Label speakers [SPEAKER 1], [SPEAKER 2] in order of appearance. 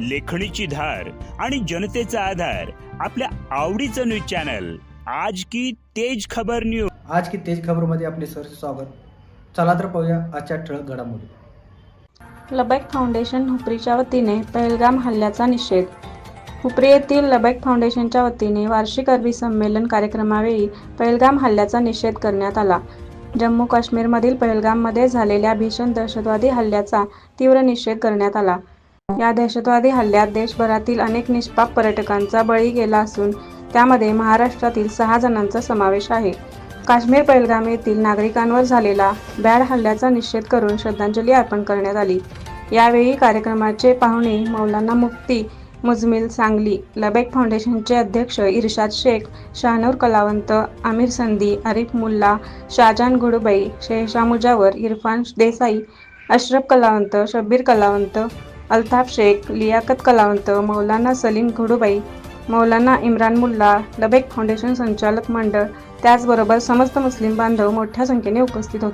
[SPEAKER 1] लेखणीची धार आणि जनतेचा आधार आपल्या आवडीचं न्यूज चॅनल. आज की तेज खबर न्यूज
[SPEAKER 2] आज की तेज खबरमध्ये आपले सर स्वागत. चला तर पाहूया आजच्या ठळक घडामोडी.
[SPEAKER 3] लबॅक फाउंडेशन हुपरीच्या वतीने पहलगाम हल्ल्याचा निषेध. हुपरी येथील लबॅक फाउंडेशनच्या वतीने वार्षिक अरबी संमेलन कार्यक्रमावेळी पहलगाम हल्ल्याचा निषेध करण्यात आला. जम्मू काश्मीरमधील पहलगाममध्ये झालेल्या भीषण दहशतवादी हल्ल्याचा तीव्र निषेध करण्यात आला. या दहशतवादी हल्ल्यात देशभरातील अनेक निष्पाप पर्यटकांचा बळी गेला असून त्यामध्ये महाराष्ट्रातील सहा जणांचा समावेश आहे. काश्मीर पहलगाम येथील नागरिकांवर झालेला बॅड हल्ल्याचा निषेध करून श्रद्धांजली अर्पण करण्यात आली. यावेळी कार्यक्रमाचे पाहुणे मौलाना मुफ्ती मुजमिल सांगली लबेक फाउंडेशनचे अध्यक्ष इर्शाद शेख शहानूर कलावंत आमिर संदी आरिफ मुल्ला शाहजान घुडुबाई शेहशा मुजावर इरफान देसाई अशरफ कलावंत शब्बीर कलावंत अल्ताफ शेख लियाकत कलावंत मौलाना सलीम घुडुबाई मौलाना इम्रान मुल्ला लबेक फाउंडेशन संचालक मंडळ त्याचबरोबर समस्त मुस्लिम बांधव मोठ्या संख्येने उपस्थित होते.